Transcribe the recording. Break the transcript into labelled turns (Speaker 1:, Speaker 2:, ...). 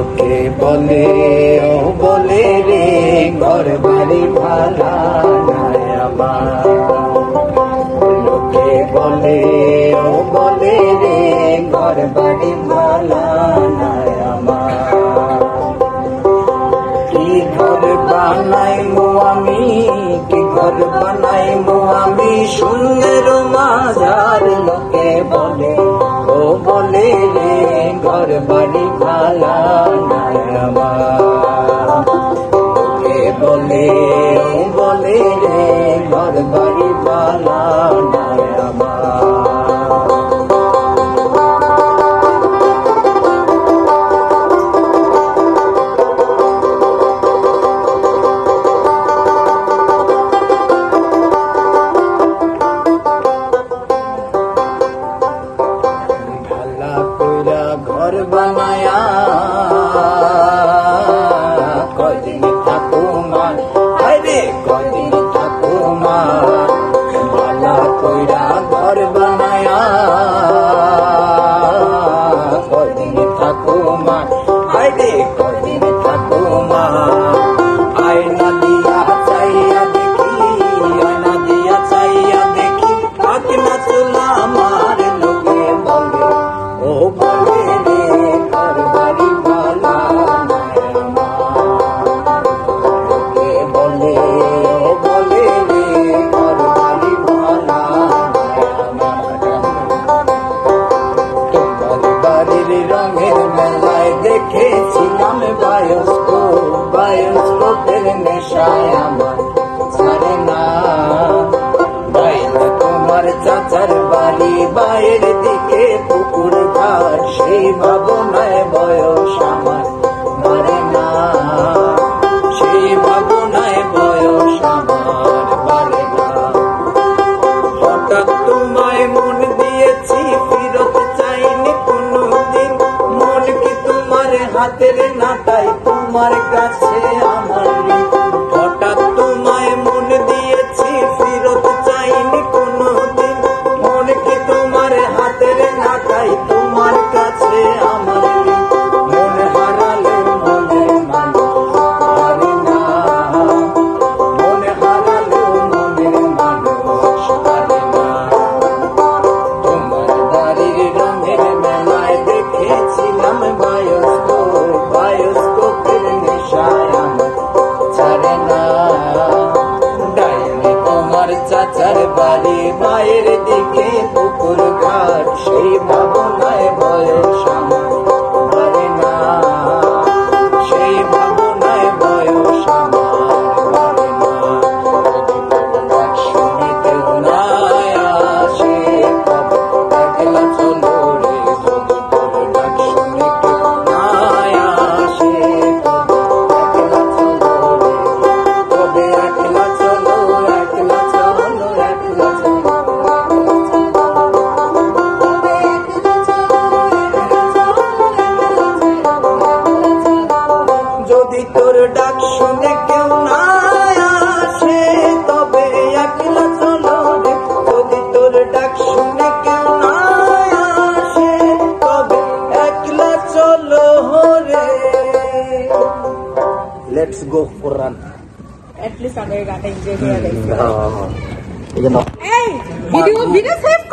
Speaker 1: লোকে বলে, ও বলে রে ঘর বাড়ি ভালা লোকে বলে, ও বলে রে ঘর বাড়ি ভালা কি ঘর বানাই আমি, কি ঘর বানাইব আমি, সুন্দর মাজার লোক বাড়ি ভালা নারবা বলে বলে রে ঘর বাড়ি ভালা না ঘর বানায়া কদিন ছিলাম বায়োস্কোপ বায়োস্কোপের নেশায় আমার ছাড়ে না বাইরে তোমার চাচার বাড়ি বাইরের দিকে পুকুর ঘাট সেই বাবা হাতের নাটাই তোমার কাছে বাঁচার বাড়ি মায়ের দিকে go for run.
Speaker 2: At least ang gagawin tayo enjoy kaya guys.
Speaker 1: Oo. Oh.
Speaker 2: Hey! Video, video safe